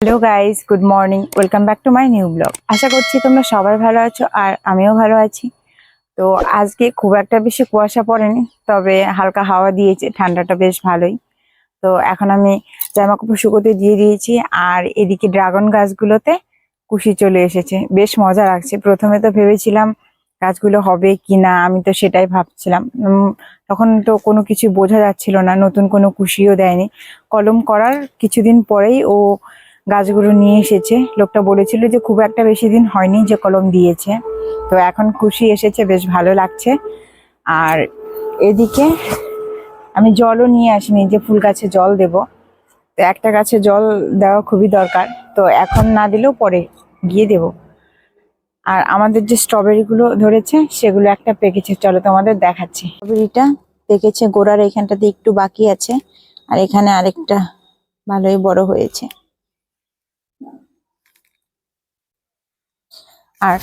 Hello guys good morning welcome back to my new blog আশা করছি তোমরা সবাই ভালো আছো আর আমিও ভালো আছি। তো আজকে খুব একটা বেশি কুয়াশা পড়েনি, তবে হালকা হাওয়া দিয়েছে, ঠান্ডাটা বেশ ভালোই। তো এখন আমি জামা কাপড় শুকোতে দিয়ে দিয়েছি, আর এদিকে ড্রাগন গাছগুলোতে কুশি চলে এসেছে। বেশ মজা লাগছে। প্রথমে তো ভেবেছিলাম গাছগুলো হবে কি না, আমি তো সেটাই ভাবছিলাম। তখন তো কোনো কিছু বোঝা যাচ্ছিল না, নতুন কোনো কুশিও দেয়নি। কলম করার কিছুদিন পরেই ও গাছগুলো নিয়ে এসেছে। লোকটা বলেছিল যে খুব একটা বেশি দিন হয়নি যে কলম দিয়েছে। তো এখন খুশি এসেছে, বেশ ভালো লাগছে। আর এদিকে আমি জলও নিয়ে আসিনি, যে ফুল গাছে জল দেব। তো একটা গাছে জল দেওয়া খুবই দরকার। তো এখন না দিলেও পরে গিয়ে দেব। আর আমাদের যে স্ট্রবেরি গুলো ধরেছে, সেগুলো একটা পেকেছে। চলো তোমাদের দেখাচ্ছি। স্ট্রবেরিটা পেকেছে, গোড়ার এখানটাতে একটু বাকি আছে। আর এখানে আরেকটা ভালোই বড় হয়েছে। আর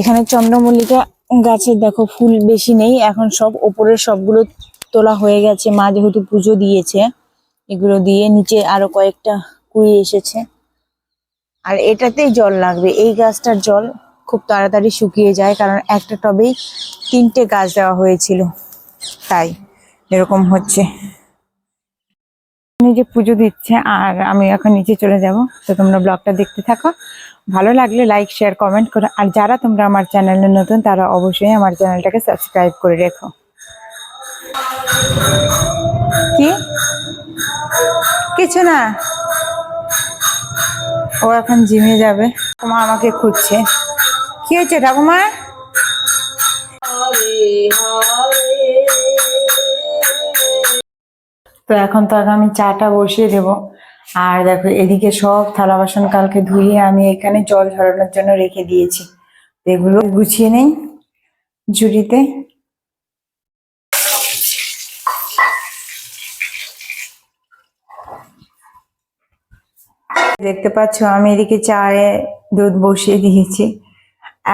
এখানে চন্দ্রমল্লিকা গাছের দেখো ফুল বেশি নেই, এখন সব ওপরের সবগুলো তোলা হয়ে গেছে। মা যেহেতু পুজো দিয়েছে, এগুলো দিয়ে নিচে আরও কয়েকটা কুড়ি এসেছে। আর এটাতেই জল লাগবে, এই গাছটার জল খুব তাড়াতাড়ি শুকিয়ে যায়, কারণ একটা টবেই তিনটে গাছ দেওয়া হয়েছিল। তাই এরকম হচ্ছে। যে পুজো দিচ্ছে আর আমি এখন নিচে চলে যাব, তো তোমরা ব্লগটা দেখতে থাকো। ভালো লাগলে লাইক শেয়ার কমেন্ট করো। আর যারা তোমরা আমার চ্যানেলে নতুন, তারা অবশ্যই আমার চ্যানেলটাকে সাবস্ক্রাইব করে রেখো। কি? কিছু না। ও এখন জিমে যাবে। ঠাকুমা আমাকে খুঁজছে। কি হয়েছে ঠাকুমা? তো এখন তো আগে আমি চাটা বসিয়ে দেব। আর দেখো, এদিকে সব থালা বাসন কালকে ধুয়ে আমি এখানে জল ঝরানোর জন্য রেখে দিয়েছি। এগুলো গুছিয়ে নেই ঝুড়িতে। দেখতে পাচ্ছ, আমি এদিকে চায়ে দুধ বসিয়ে দিয়েছি।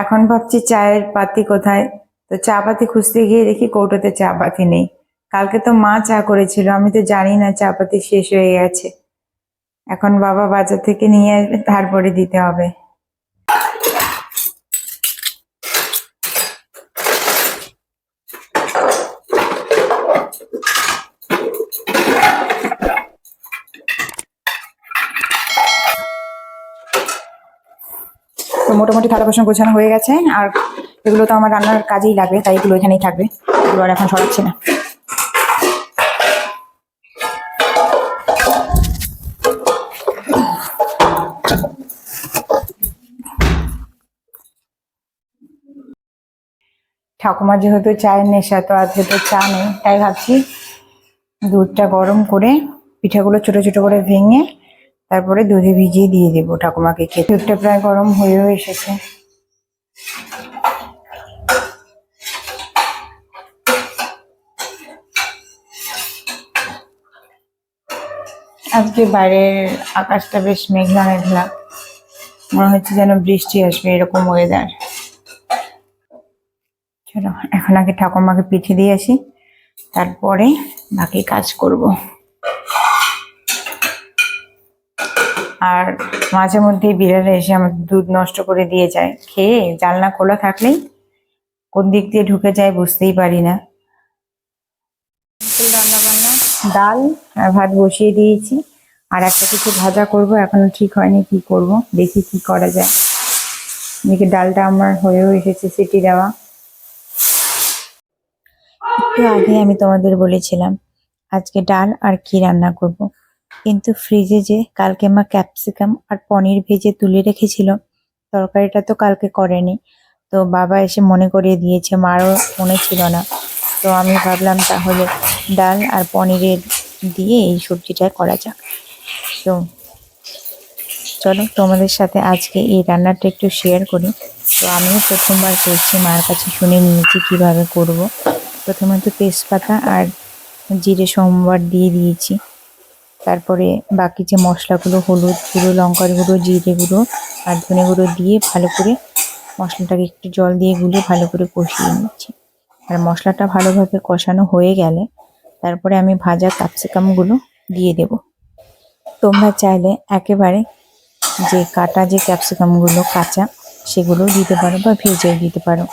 এখন ভাবছি চায়ের পাতি কোথায়? তো চা পাতি খুঁজতে গিয়ে দেখি কৌটোতে চা পাতি নেই। কালকে তো মা চা করেছিল, আমি তো জানি না চা পাতি শেষ হয়ে গেছে। এখন বাবা বাজার থেকে নিয়ে আসবে, তারপরে দিতে হবে। তো মোটামুটি থালা বাসন গোছানো হয়ে গেছে, আর এগুলো তো আমার রান্নার কাজেই লাগবে, তাই এগুলো এখানেই থাকবে। এগুলো আর এখন সরাচ্ছি না। ঠাকুমার যেহেতু চায়ের নেশা, তো আজকে তো চা নেই, তাই ভাবছি দুধটা গরম করে পিঠাগুলো ছোট ছোট করে ভেঙে তারপরে দুধে ভিজিয়ে দিয়ে দেবো ঠাকুমাকে খেতে। দুধটা প্রায় গরম হয়েও এসেছে। আজকে বাইরের আকাশটা বেশ মেঘলা মেঘলা। মনে হচ্ছে যেন বৃষ্টি আসবে এরকম ওয়েদার এখন আগে ঠাকুমাকে পিঠে দিয়ে আসি, তারপরে বাকি কাজ করব। আর মাঝে মধ্যে বিড়ালে এসে আমার দুধ নষ্ট করে দিয়ে যায়। খেয়ে জানলা খোলা থাকলেই কোন দিক দিয়ে ঢুকে যায় বুঝতেই পারি না। রান্না বান্না ডাল আর ভাত বসিয়ে দিয়েছি। আর একটা কিছু ভাজা করব, এখনও ঠিক হয়নি কি করব, দেখি কি করা যায়। এদিকে ডালটা আমার হয়েও এসেছে সিটি দেওয়া। একটু আগে আমি তোমাদের বলেছিলাম, আজকে ডাল আর কি রান্না করব। কিন্তু ফ্রিজে যে কালকে মা ক্যাপসিকাম আর পনির ভেজে তুলে রেখেছিল, তরকারিটা তো কালকে করেনি তো বাবা এসে মনে করিয়ে দিয়েছে, মারও মনে ছিল না তো আমি ভাবলাম তাহলে ডাল আর পনিরের দিয়ে এই সবজিটা করা যাক তো চলো তোমাদের সাথে আজকে এই রান্নাটা একটু শেয়ার করি তো আমিও প্রথমবার করছি, মার কাছে শুনে নিয়েছি কীভাবে করব। প্রথমে তো তেজপাতা আর জিরে সোমবার দিয়ে দিয়েছি। তারপরে বাকি যে মশলাগুলো, হলুদ গুঁড়ো, লঙ্কার গুঁড়ো, জিরে গুঁড়ো আর ধনে গুঁড়ো দিয়ে ভালো করে মশলাটাকে একটু জল দিয়ে গুলে ভালো করে কষিয়ে নিচ্ছি। আর মশলাটা ভালোভাবে কষানো হয়ে গেলে তারপরে আমি ভাজা ক্যাপসিকামগুলো দিয়ে দেব। তোমরা চাইলে একেবারে যে কাটা যে ক্যাপসিকামগুলো কাঁচা সেগুলোও দিতে পারো বা ভেজেও দিতে পারো।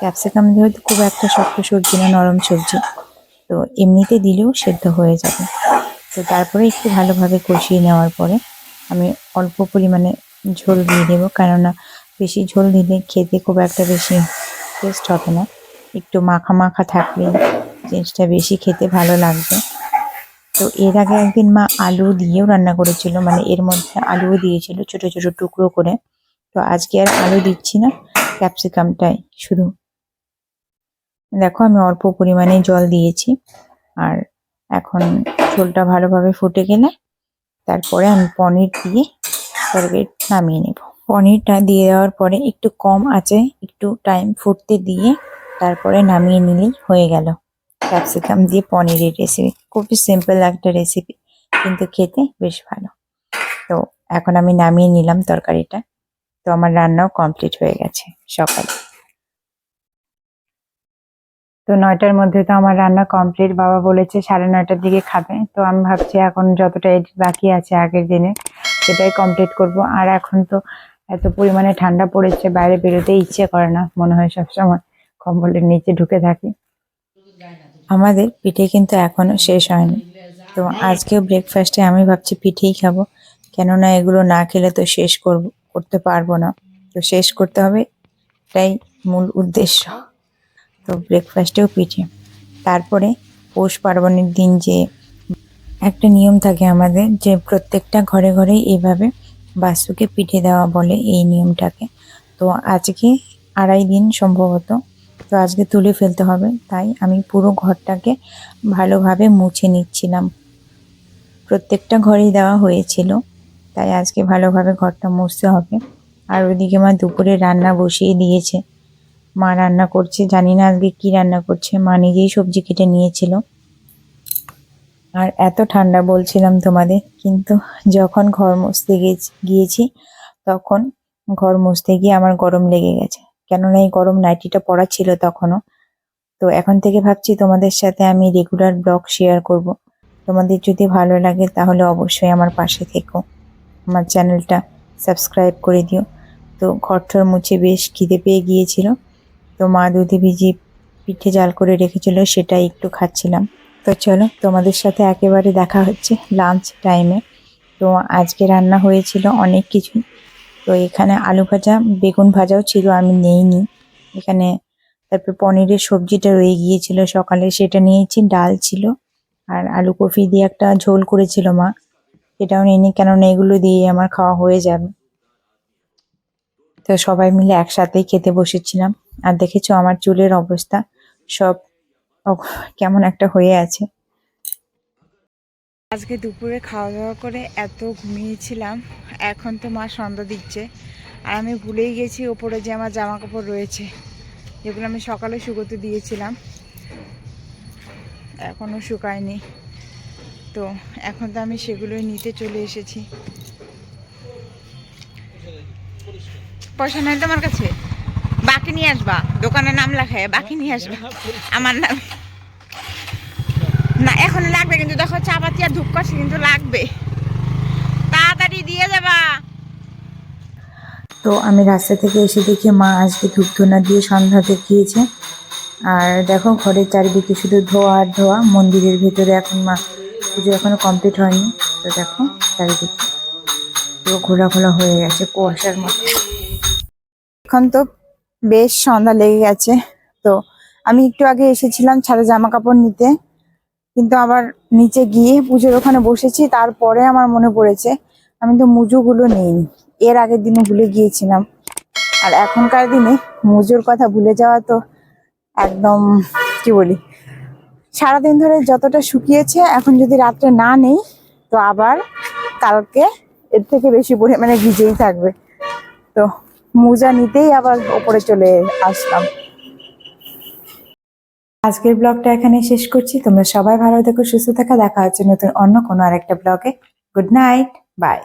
ক্যাপসিকাম যেহেতু খুব একটা শক্ত সবজি না, নরম সবজি, তো এমনিতে দিলেও সেদ্ধ হয়ে যাবে। তো তারপরে একটু ভালোভাবে কষিয়ে নেওয়ার পরে আমি অল্প পরিমাণে ঝোল দিয়ে দেবো, কেননা বেশি ঝোল দিলে খেতে খুব একটা বেশি টেস্ট হবে না। একটু মাখা মাখা থাকলে জিনিসটা বেশি খেতে ভালো লাগবে। তো এর আগে একদিন মা আলু দিয়েও রান্না করেছিল মানে এর মধ্যে আলুও দিয়েছিল, ছোট ছোট টুকরো করে। তো আজকে আর আলু দিচ্ছি না, ক্যাপসিকামটাই শুধু দেখো আমি অল্প পরিমাণে জল দিয়েছি। আর এখন ঝোলটা ভালোভাবে ফুটে গেলে তারপরে আমি পনির দিয়ে তরকারি নামিয়ে নেব। পনিরটা দিয়ে দেওয়ার পরে একটু কম আছে, একটু টাইম ফুটতে দিয়ে তারপরে নামিয়ে নিলেই হয়ে গেল। ক্যাপসিকাম দিয়ে পনিরের রেসিপি খুবই সিম্পল একটা রেসিপি কিন্তু খেতে বেশ ভালো। তো এখন আমি নামিয়ে নিলাম তরকারিটা। তো আমার রান্নাও কমপ্লিট হয়ে গেছে সকালে। তো নয়টার মধ্যে তো আমার রান্না কমপ্লিট বাবা বলেছে সাড়ে নয়টার দিকে খাবে। তো আমি ভাবছি এখন যতটা এডিট বাকি আছে আগের দিনে, সেটাই কমপ্লিট করব। আর এখন তো এত পরিমাণে ঠান্ডা পড়েছে, বাইরে বেরোতে ইচ্ছে করে না, মনে হয় সবসময় কম্বলের নিচে ঢুকে থাকি। আমাদের পিঠে কিন্তু এখনও শেষ হয়নি। তো আজকেও ব্রেকফাস্টে আমি ভাবছি পিঠেই খাব, কেননা এগুলো না খেলে তো শেষ করব, করতে পারব না। তো শেষ করতে হবে, এটাই মূল উদ্দেশ্য। তো ব্রেকফাস্টেও পিঠে তারপরে পৌষ পার্বণের দিন যে একটা নিয়ম থাকে আমাদের যে প্রত্যেকটা ঘরে ঘরেই এইভাবে বাসুকে পিঠে দেওয়া বলে এই নিয়মটাকে। তো আজকে আড়াই দিন সম্ভবত। তো আজকে তুলে ফেলতে হবে, তাই আমি পুরো ঘরটাকে ভালোভাবে মুছে নিচ্ছিলাম। প্রত্যেকটা ঘরেই দেওয়া হয়েছিল, তাই আজকে ভালোভাবে ঘরটা মুছতে হবে। আর ওদিকে মা দুপুরে রান্না বসিয়ে দিয়েছে। মা রান্না করছে, জানি না আজকে কি রান্না করছে, মা নিজেই সবজি কেটে নিয়েছিল। আর এত ঠান্ডা বলছিলাম তোমাদের, কিন্তু যখন ঘর মুছতে গিয়েছি- তখন ঘর মুছতে গিয়ে আমার গরম লেগে গেছে। কেননা এই গরম নাইটিটা পড়া ছিল তখনও। তো এখন থেকে ভাবছি তোমাদের সাথে আমি রেগুলার ব্লগ শেয়ার করব। তোমাদের যদি ভালো লাগে তাহলে অবশ্যই আমার পাশে থেকো। আমার চ্যানেলটা সাবস্ক্রাইব করে দিও। তো ঘরঠর মুছে বেশ খিদে পেয়ে গিয়েছিল। তো মা দুধে ভিজিয়ে পিঠে জাল করে রেখেছিল, সেটাই একটু খাচ্ছিলাম। তো চলো, তোমাদের সাথে একেবারে দেখা হচ্ছে লাঞ্চ টাইমে তো আজকে রান্না হয়েছিল অনেক কিছুই তো এখানে আলু ভাজা, বেগুন ভাজাও ছিল, আমি নেইনি। এখানে তারপর পনিরের সবজিটা রয়ে গিয়েছিল সকালে, সেটা নিয়েছি, ডাল ছিল। আর আলু কফি দিয়ে একটা ঝোল করেছিল মা। এটাও নিইনি, কেননা এগুলো দিয়ে আমার খাওয়া হয়ে যাবে। তো সবাই মিলে একসাথেই খেতে বসেছিলাম। আর দেখেছ আমার চুলের অবস্থা? সব কেমন একটা হয়ে আছে। আজকে দুপুরে খাওয়া দাওয়া করে এত ঘুমিয়েছিলাম, এখন তো মা সন্ধ্যা দিচ্ছে। আর আমি ভুলেই গেছি ওপরে যে আমার জামা কাপড় রয়েছে, যেগুলো আমি সকালে শুকোতে দিয়েছিলাম। এখনও শুকায়নি। তো এখন তো আমি সেগুলোই নিতে চলে এসেছি। পয়সা নাই তোমার কাছে? বাকি নিয়ে আসবা। দোকানের নাম লেখায় বাকি নিয়ে আসবা। আমার নাম। না, এখন লাগবে কিন্তু, দেখো চাপাতি আর ধূপ করছে কিন্তু লাগবে। তাড়াতাড়ি দিয়ে যাবা। তো আমি রাস্তা থেকে এসে দেখি মা আজকে ধূপ ধুনা দিয়ে সন্ধ্যা দেখিয়েছে। আর দেখো, ঘরের চারিদিকে শুধু ধোয়া আর ধোয়া, মন্দিরের ভেতরে এখন মা পুজো এখনও কমপ্লিট হয়নি। তো দেখো, চারিদিকে পুরো ঘোলা হয়ে গেছে কুয়াশার মতো। এখন তো বেশ সন্ধ্যা লেগে গেছে। তো আমি একটু আগে এসেছিলাম ছাদে জামা কাপড় নিতে। কিন্তু আবার নিচে গিয়ে পুজোর ওখানে বসেছি, তারপরে আমার মনে পড়েছে, আমি তো মুজোগুলো নেইনি। এর আগের দিনে ভুলে গিয়েছিলাম। আর এখনকার দিনে মুজোর কথা ভুলে যাওয়া তো একদম, কি বলি, সারাদিন ধরে যতটা শুকিয়েছে, এখন যদি রাত্রে না নেই, তো আবার কালকে এর থেকে বেশি পরিমাণে ভিজেই থাকবে। তো মোজা নিতেই আবার ওপরে চলে আসলাম। আজকের ব্লগটা এখানে শেষ করছি। তোমরা সবাই ভালো থেকো, সুস্থ থাকা। দেখা হচ্ছে নতুন অন্য কোনো আরেকটা ব্লগে। Good night, bye.